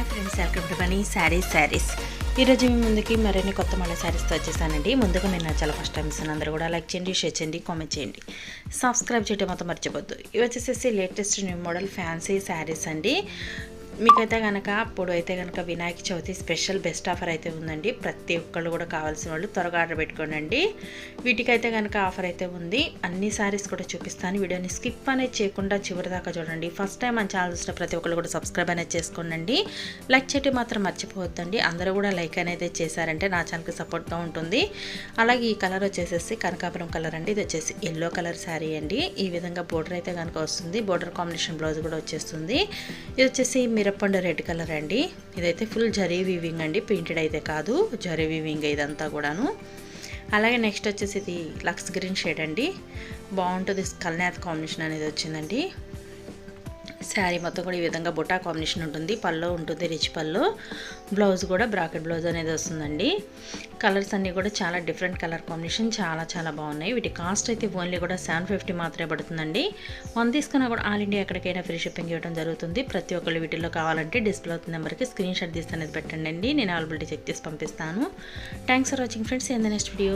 Hi friends welcome to Mani sarees sarees. ఈరోజు మీ ముందుకి మరిన్ని కొత్త మళ్ళీ శారీస్తో వచ్చేసానండి. ముందుగా నేను చాలా ఫస్ట్ టైం ఇస్తాను అందరూ కూడా లైక్ చేయండి షేర్ చేయండి కామెంట్ చేయండి. సబ్స్క్రైబ్ చేయడం మొత్తం మర్చిపోద్దు. ఇవి వచ్చేసేసి latest new model fancy sarees అండి. మీకైతే కనుక అప్పుడు అయితే కనుక Vinayaka Chavithi special best offer అయితే ఉందండి. ప్రతి ఒక్కళ్ళు కూడా కావాల్సిన వాళ్ళు త్వరగా ఆర్డర్ పెట్టుకోనండి వీటికైతే కనుక ఆఫర్ అయితే ఉంది. అన్ని శారీస్ కూడా చూపిస్తాను. వీడియోని స్కిప్ అనేది చేయకుండా చివరి దాకా చూడండి. ఫస్ట్ టైం మన ఛానల్ చూసిన ప్రతి ఒక్కళ్ళు కూడా సబ్స్క్రైబ్ అనేది చేసుకోనండి. లైక్ చేయటం మాత్రం మర్చిపోవద్దండి. అందరూ కూడా లైక్ అనేది చేశారంటే నా ఛానల్కి సపోర్ట్గా ఉంటుంది. అలాగే ఈ కలర్ వచ్చేసేసి కనకాపురం కలర్ అండి. ఇది వచ్చేసి ఎల్లో కలర్ శారీ అండి. ఈ విధంగా బోర్డర్ అయితే కనుక వస్తుంది. బోర్డర్ కాంబినేషన్ బ్లౌజ్ కూడా వచ్చేస్తుంది. ఇది వచ్చేసి మిరప్పండు రెడ్ కలర్ అండి. ఇదైతే ఫుల్ జరీ వీవింగ్ అండి. పెయింటెడ్ అయితే కాదు. జరీ వీవింగ్ ఇదంతా కూడాను. అలాగే నెక్స్ట్ వచ్చేసి ఇది లక్స్ గ్రీన్ షేడ్ అండి. బాగుంటుంది. కల్నాథ్ కాంబినేషన్ అనేది వచ్చిందండి. శారీ మొత్తం కూడా ఈ విధంగా బుటా కాంబినేషన్ ఉంటుంది. పళ్ళు ఉంటుంది రిచ్ పళ్ళు. బ్లౌజ్ కూడా బ్రాకెట్ బ్లౌజ్ అనేది వస్తుందండి. కలర్స్ అన్నీ కూడా చాలా డిఫరెంట్ కలర్ కాంబినేషన్. చాలా చాలా బాగున్నాయి. వీటి కాస్ట్ అయితే ఓన్లీ కూడా సెవెన్ ఫిఫ్టీ మాత్రమే పడుతుందండి. వన్ తీసుకున్నా కూడా ఆల్ ఇండియా ఎక్కడికైనా ఫ్రీ షిప్పింగ్ ఇవ్వడం జరుగుతుంది. ప్రతి ఒక్కళ్ళు వీటిల్లో కావాలంటే డిస్ప్లే అవుతున్న నెంబర్కి స్క్రీన్ షాట్ తీసి అనేది పెట్టండి నేను అవైలబిలిటీ చెక్ చేసి పంపిస్తాను. Thanks for watching friends. In the next video